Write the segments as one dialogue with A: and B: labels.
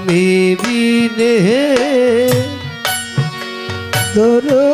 A: তুমি বিনে। ধরো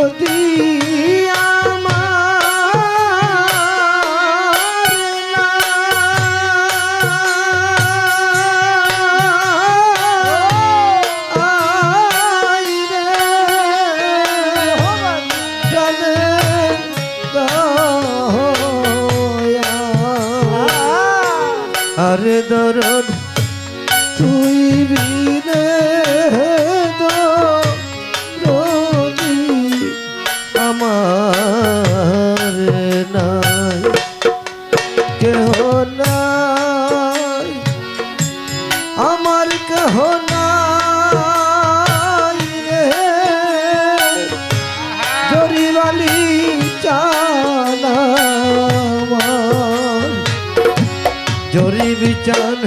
A: জান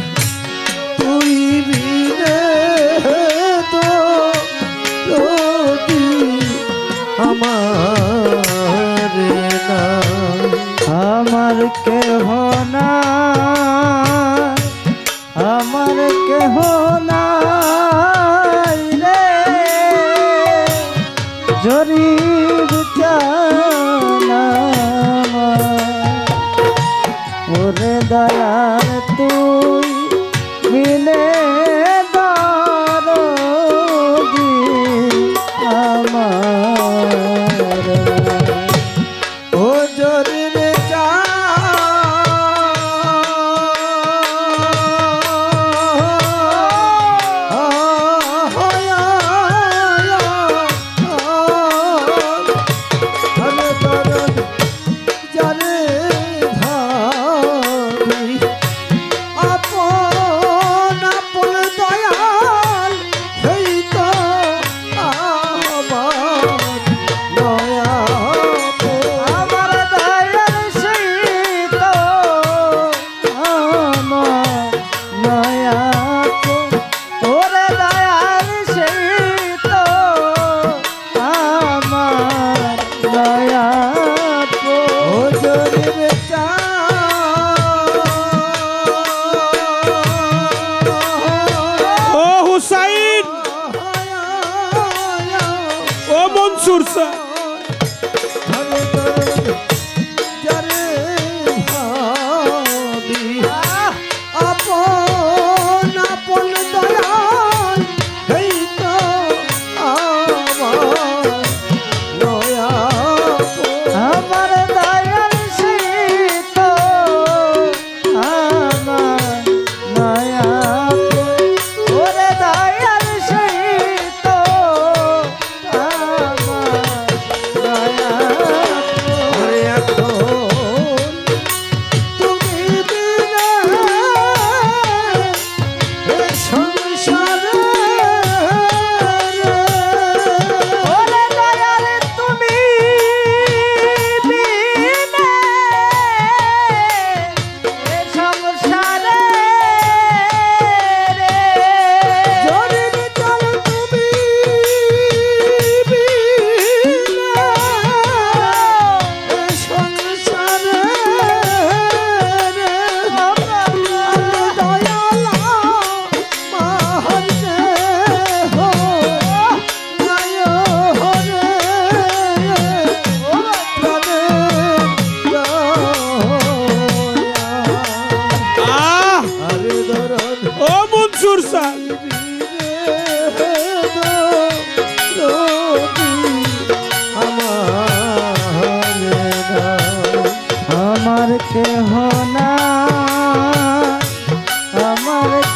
A: তুই বিনে তো আমার না
B: আমার কেহ না আমার কেহ না রে। জরিব চানা ওরে
A: দয়া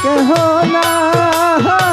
B: কেহ না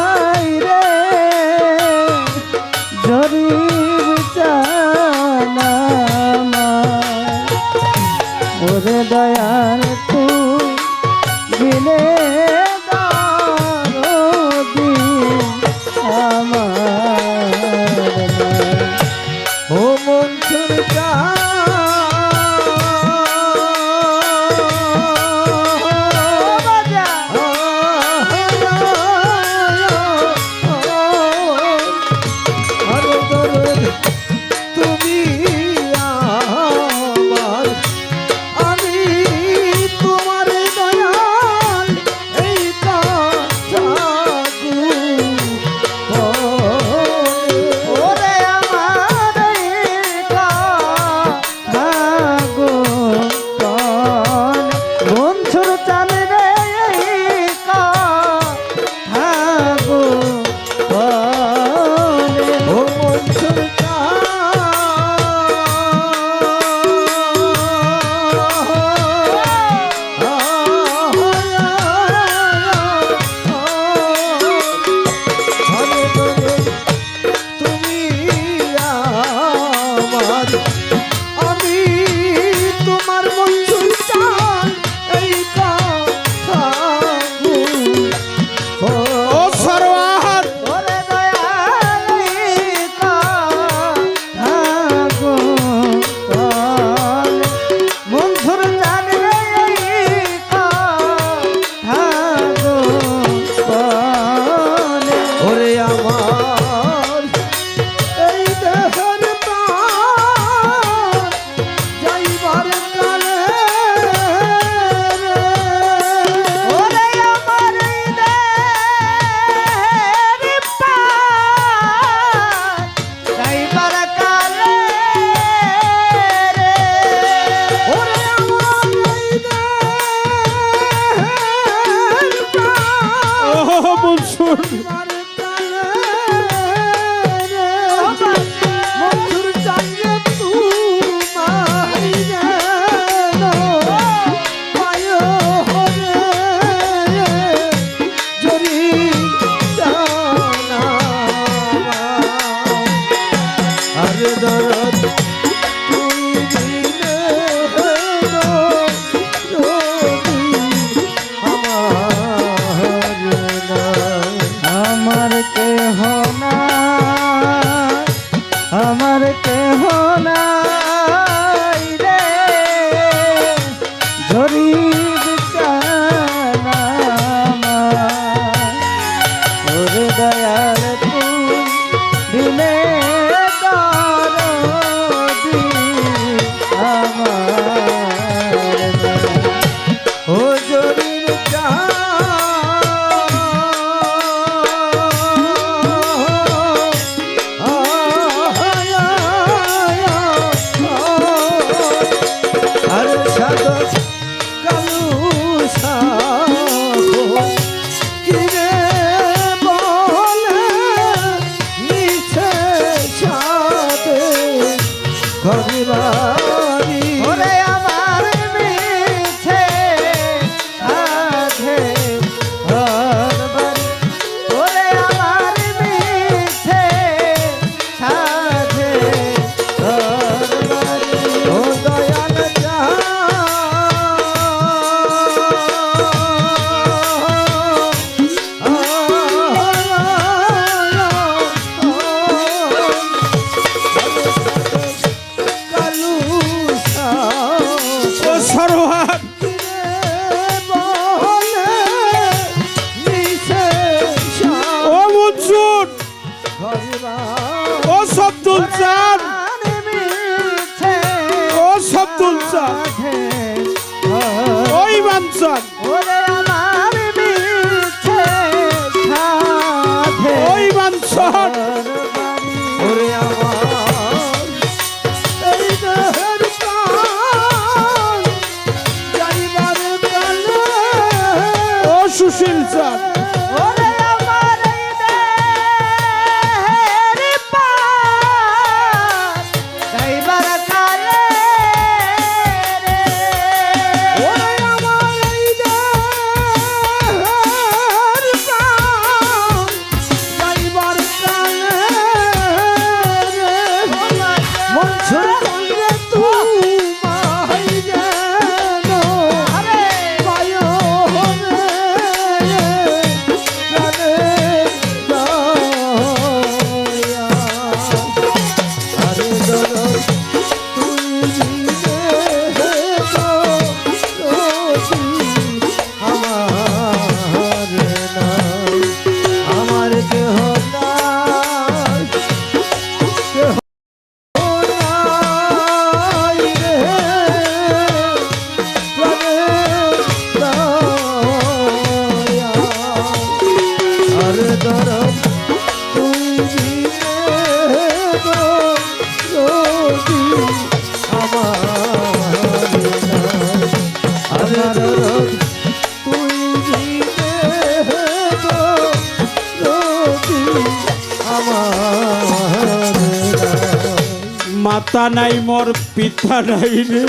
B: নাই
C: মোর পিতা নাই রে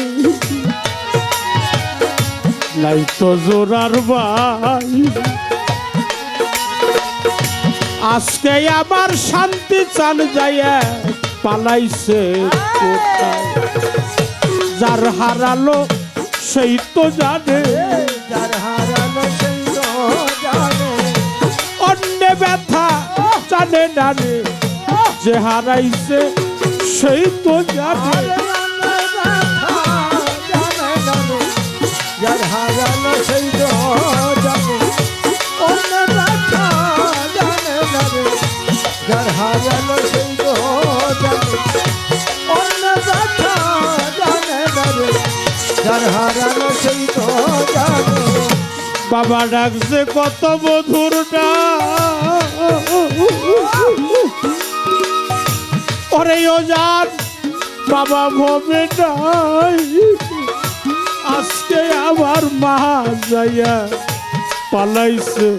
C: নাই তো জোরার ভাই আজকে আবার শান্তি চান যাইয়া পালাইছে যার হারালো সেই তো জানে।
A: যার হারালো সেই তো জানে। অন্য ব্যথা জানে না রে যে হারাইছে সেই তো জানে
C: বাবা ডাকছে কত মধুরটা ওরে ও বাবা ভবে আজকে আমার মা যাইয়া পালাইছে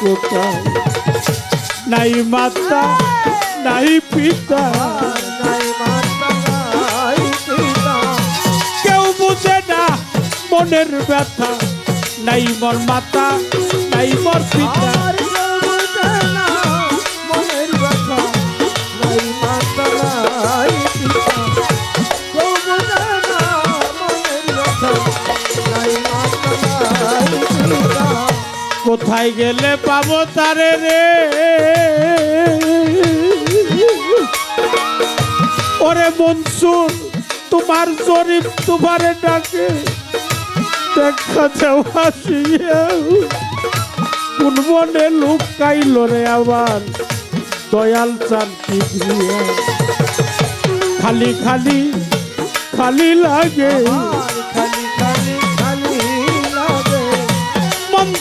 C: কোথায়? নাই মাতা নাই পিতা। কেউ বুঝে না মনের ব্যথা। নাই মোর মাতা নাই মোর পিতা। কোথায় গেলে পাবো তারে রে। ওরে মনসুর, তোমার জরিপ তোমারে ডাকে। রে আবার? দয়াল চান খালি খালি খালি লাগে।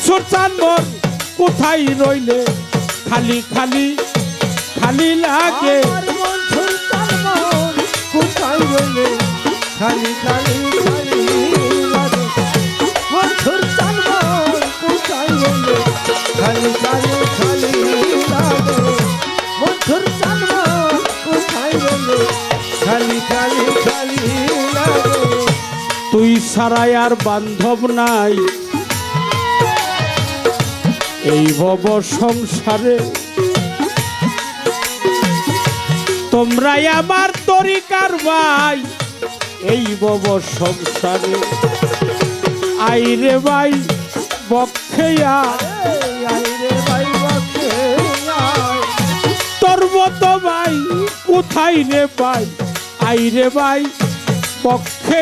C: মনসুর চান্দর কোথায় রইলে? খালি খালি খালি লাগে।
A: কোথায় খালি কোথায় গেলে খালি খালি খালি লাগে। মনসুর তালমন কোথায় গেলে খালি খালি খালি লাগে।
C: তুই ছাড়াই আর বান্ধব নাই। এই ভব সংসারে। তোমরাই আমার তরিকার ভাই। এই ভব সংসারে। আইরে ভাই
A: এই আইরে ভাই বাকে আয়।
C: তোর মতো ভাই কোথায় রে পাই আইরে ভাই পক্ষে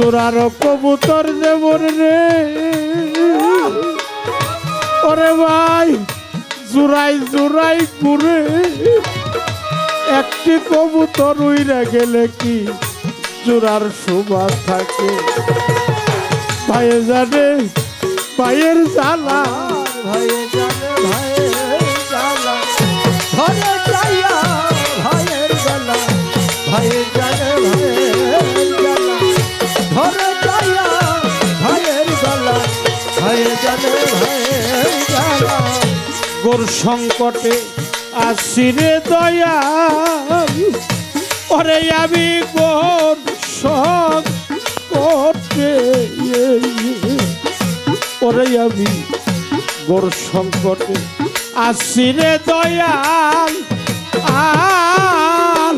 C: জোরার কবুতর দেবর রে। ওরে ভাই জোরাই জোরাই ঘুরে একটি কবুতর উইরা গেলে কি জোরার শোভা থাকে? ভাইয়ে জানে, ভাইয়ের জ্বালা
A: আর ভাইয়ে জানে।
C: গোর সংকটে আসিরে দয়া ওরে আমি গোর সংকটে ওরে আমি গোর সংকটে আসিরে দয়াল। আল,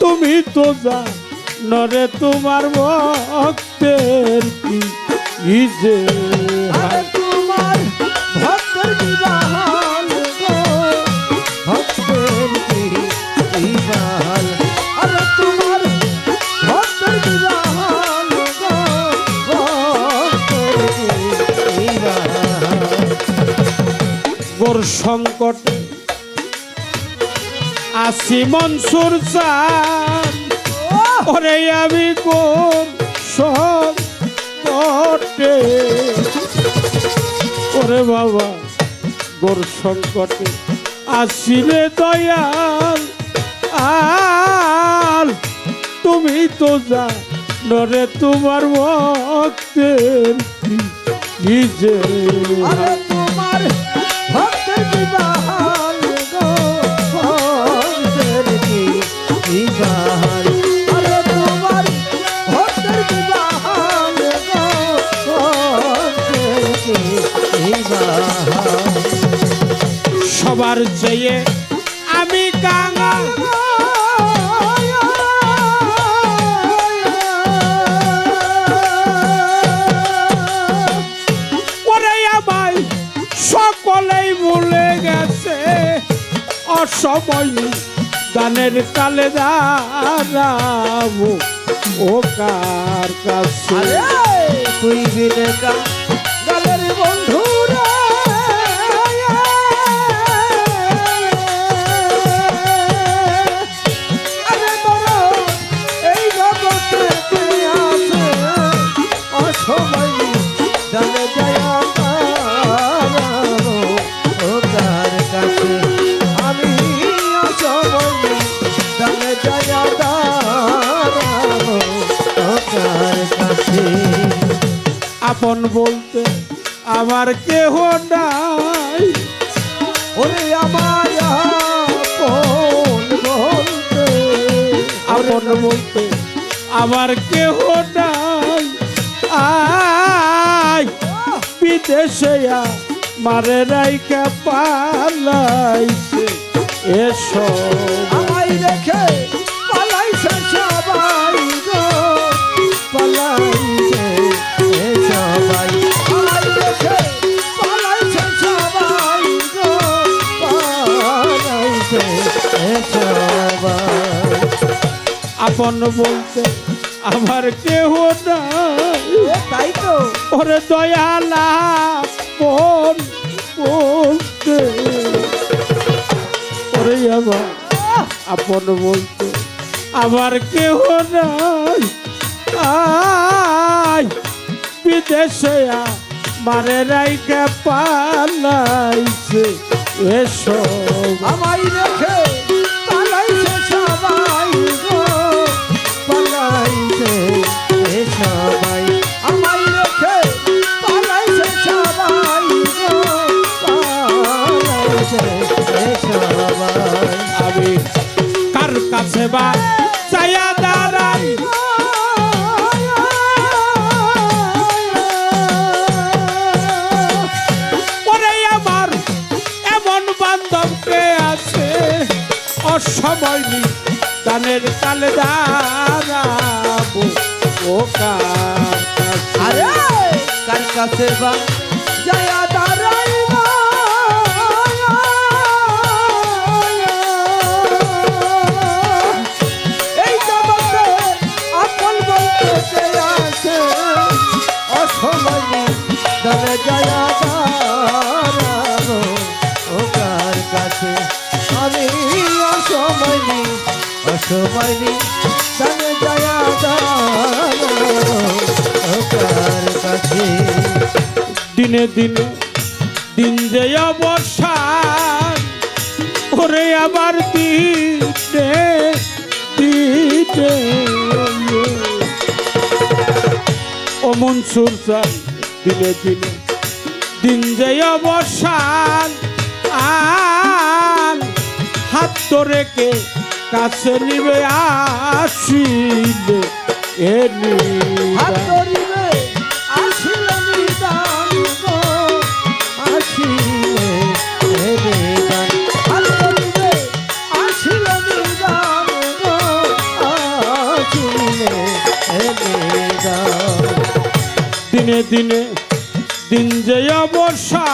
C: তুমি তো যা নরে তোমার ভক্তের কি যে
A: আরে
C: সংকটে। আসি মনসুর ওরে আমি গোর সংকটে? ওরে বাবা, গোর সংকটে। আসিলে দয়াল আল তুমি তো যা নরে তোমার ভক্তের কি চেয়ে আমি কাঙাল আমায় সকলেই ভুলে গেছে। অসময় গানের কালে দাঁড়াবো। ও কার কাছে?
A: তুই বিনে
C: বলতে আমার কেহ নাই।
A: ওরে আমার বলতে,
C: আপন বলতে আমার কেহ নাই। আই বিদেশে মারে রাইকা পালাইছে। এসো।
A: আমায়
C: আপন বলতে আমার কেহ
A: তাই তো।
C: ওরে দয়ালা কোন বলতে। ওরে আমার আপন বলতে আমার কেহ নাই। আই বিদেশে মারে রাইকা পালাইছে এসো।
A: আমায়
C: বা চায়া দাঁড়াই। ওরে আমার এমন বান্ধবকে আছে অসময় দানের কালে দাঁড়াবো। ও কার কাছে
A: বা অসময় দলে জয়া কার কাছে।
C: দিনে দিনে, দিন যে অবসান ওরে আবার দিতে দিতে ও মনসুর দিনে দিনে, দিন যে অবসান আন হাত ধরে কে কাছে নিবে আসিলে এ
A: হাত
C: নিবা।
A: ধরিবে আসিলে নিদান গো আসিলে হে নিদান হাত আসিলে নিদান গো আসিলে হে নিদান
C: দিনে দিনে দিন যে অবসান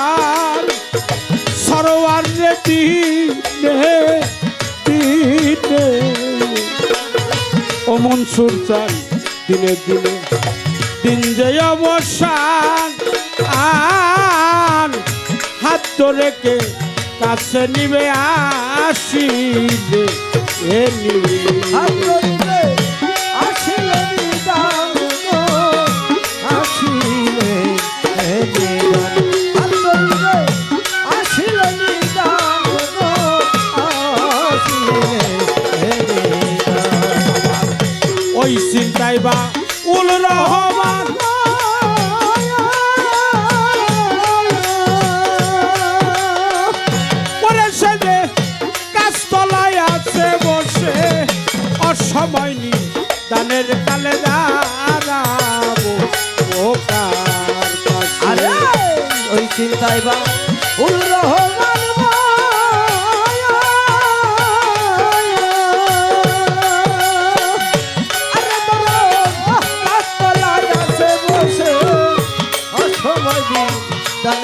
C: মনসুর চাই, দিনে দিনে। দিন যে অবসান আন হাত কে কাছে নিবে আসিবে, এ
A: হাত
C: নিবে
A: ধরিবে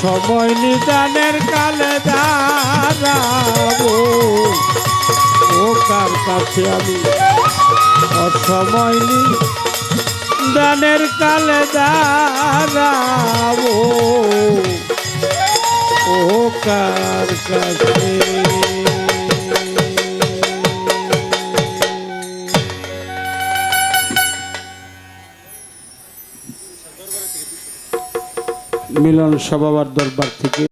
C: অসময় নিদানের কালে দাঁড়াবো। ও কার কাছে আমি অসময় নিদানের কালে দাঁড়াবো? ও কার কাছে মিলন সভাবার দরবার থেকে